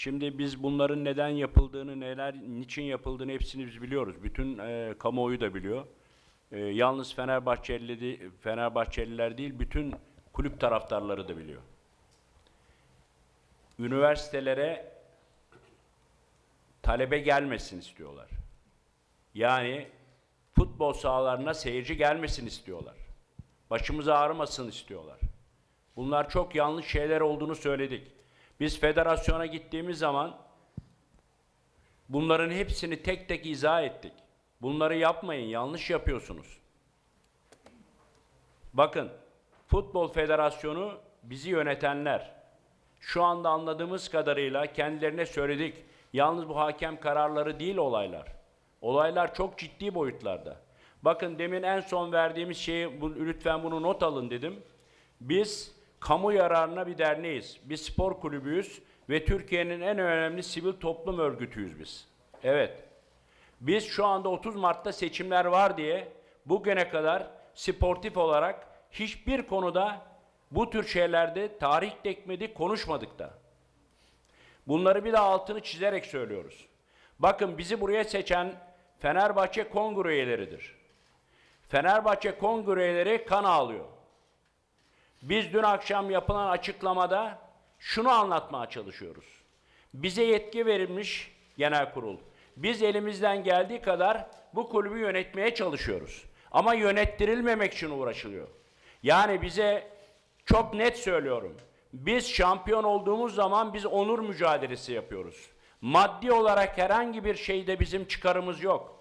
Şimdi biz bunların neden yapıldığını, neler, niçin yapıldığını hepsini biz biliyoruz. Bütün e, kamuoyu da biliyor. E, yalnız Fenerbahçeli, Fenerbahçeliler değil, bütün kulüp taraftarları da biliyor. Üniversitelere talebe gelmesin istiyorlar. Yani futbol sahalarına seyirci gelmesin istiyorlar. Başımız ağrımasın istiyorlar. Bunlar çok yanlış şeyler olduğunu söyledik. Biz federasyona gittiğimiz zaman bunların hepsini tek tek izah ettik. Bunları yapmayın, yanlış yapıyorsunuz. Bakın, Futbol Federasyonu bizi yönetenler. Şu anda anladığımız kadarıyla kendilerine söyledik. Yalnız bu hakem kararları değil olaylar. Olaylar çok ciddi boyutlarda. Bakın demin en son verdiğimiz şeyi bu, lütfen bunu not alın dedim. Biz kamu yararına bir derneğiz. Biz spor kulübüyüz ve Türkiye'nin en önemli sivil toplum örgütüyüz biz. Evet. Biz şu anda 30 Mart'ta seçimler var diye bugüne kadar sportif olarak hiçbir konuda bu tür şeylerde tarih dekmedi konuşmadık da. Bunları bir de altını çizerek söylüyoruz. Bakın bizi buraya seçen Fenerbahçe kongre üyeleridir. Fenerbahçe kongre üyeleri kan ağlıyor. Biz dün akşam yapılan açıklamada şunu anlatmaya çalışıyoruz. Bize yetki verilmiş genel kurul. Biz elimizden geldiği kadar bu kulübü yönetmeye çalışıyoruz. Ama yönettirilmemek için uğraşılıyor. Yani bize çok net söylüyorum. Biz şampiyon olduğumuz zaman biz onur mücadelesi yapıyoruz. Maddi olarak herhangi bir şeyde bizim çıkarımız yok.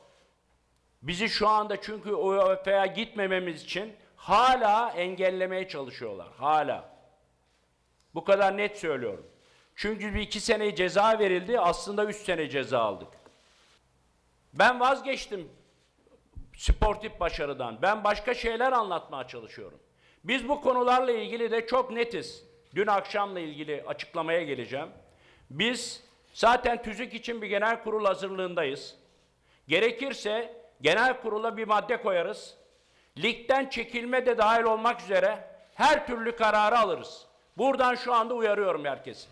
Bizi şu anda çünkü UEFA'ya gitmememiz için hala engellemeye çalışıyorlar. Hala. Bu kadar net söylüyorum. Çünkü bir iki sene ceza verildi, aslında üç sene ceza aldık. Ben vazgeçtim sportif başarıdan. Ben başka şeyler anlatmaya çalışıyorum. Biz bu konularla ilgili de çok netiz. Dün akşamla ilgili açıklamaya geleceğim. Biz zaten tüzük için bir genel kurul hazırlığındayız. Gerekirse genel kurula bir madde koyarız. Ligden çekilme de dahil olmak üzere her türlü kararı alırız. Buradan şu anda uyarıyorum herkesi.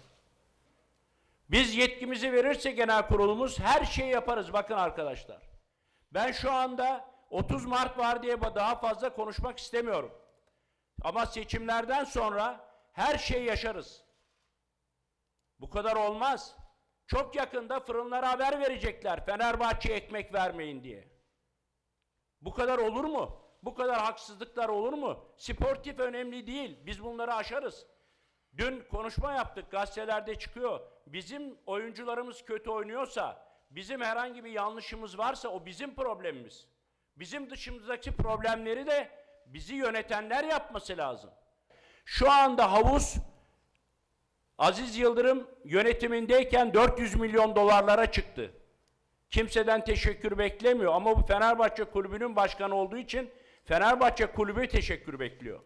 Biz yetkimizi verirse genel kurulumuz her şeyi yaparız bakın arkadaşlar. Ben şu anda 30 Mart var diye daha fazla konuşmak istemiyorum. Ama seçimlerden sonra her şeyi yaşarız. Bu kadar olmaz. Çok yakında fırınlara haber verecekler Fenerbahçe ekmek vermeyin diye. Bu kadar olur mu? Bu kadar haksızlıklar olur mu? Sportif önemli değil. Biz bunları aşarız. Dün konuşma yaptık, gazetelerde çıkıyor. Bizim oyuncularımız kötü oynuyorsa, bizim herhangi bir yanlışımız varsa o bizim problemimiz. Bizim dışımızdaki problemleri de bizi yönetenler yapması lazım. Şu anda havuz Aziz Yıldırım yönetimindeyken 400 milyon dolarlara çıktı. Kimseden teşekkür beklemiyor ama bu Fenerbahçe kulübünün başkanı olduğu için Fenerbahçe kulübü teşekkür bekliyor.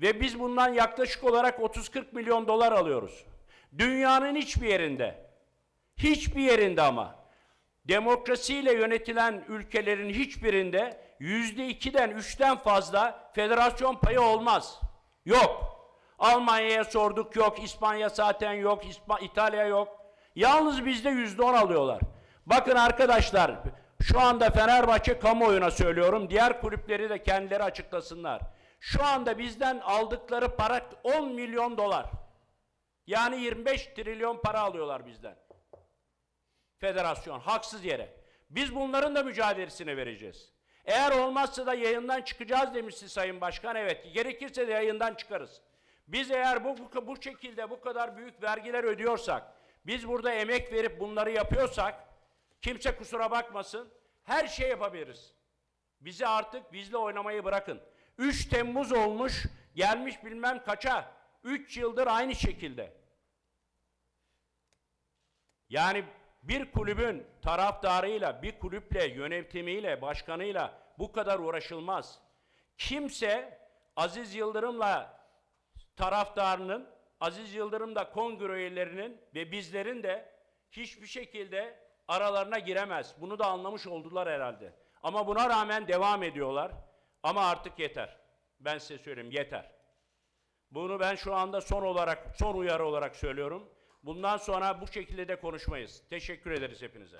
Ve biz bundan yaklaşık olarak 30-40 milyon dolar alıyoruz. Dünyanın hiçbir yerinde, hiçbir yerinde ama demokrasiyle yönetilen ülkelerin hiçbirinde yüzde ikiden üçten fazla federasyon payı olmaz. Yok. Almanya'ya sorduk yok, İspanya zaten yok, İspa- İtalya yok. Yalnız bizde yüzde on alıyorlar. Bakın arkadaşlar, şu anda Fenerbahçe kamuoyuna söylüyorum, diğer kulüpleri de kendileri açıklasınlar. Şu anda bizden aldıkları para 10 milyon dolar. Yani 25 trilyon para alıyorlar bizden. Federasyon haksız yere. Biz bunların da mücadelesini vereceğiz. Eğer olmazsa da yayından çıkacağız demişti Sayın Başkan. Evet, gerekirse de yayından çıkarız. Biz eğer bu, bu, bu şekilde bu kadar büyük vergiler ödüyorsak, biz burada emek verip bunları yapıyorsak, kimse kusura bakmasın, her şey yapabiliriz. Bizi artık bizle oynamayı bırakın. 3 Temmuz olmuş, gelmiş bilmem kaça. 3 yıldır aynı şekilde. Yani bir kulübün taraftarıyla, bir kulüple, yönetimiyle, başkanıyla bu kadar uğraşılmaz. Kimse Aziz Yıldırım'la taraftarının, Aziz Yıldırım'da kongre üyelerinin ve bizlerin de hiçbir şekilde aralarına giremez. Bunu da anlamış oldular herhalde. Ama buna rağmen devam ediyorlar. Ama artık yeter. Ben size söyleyeyim yeter. Bunu ben şu anda son olarak, son uyarı olarak söylüyorum. Bundan sonra bu şekilde de konuşmayız. Teşekkür ederiz hepinize.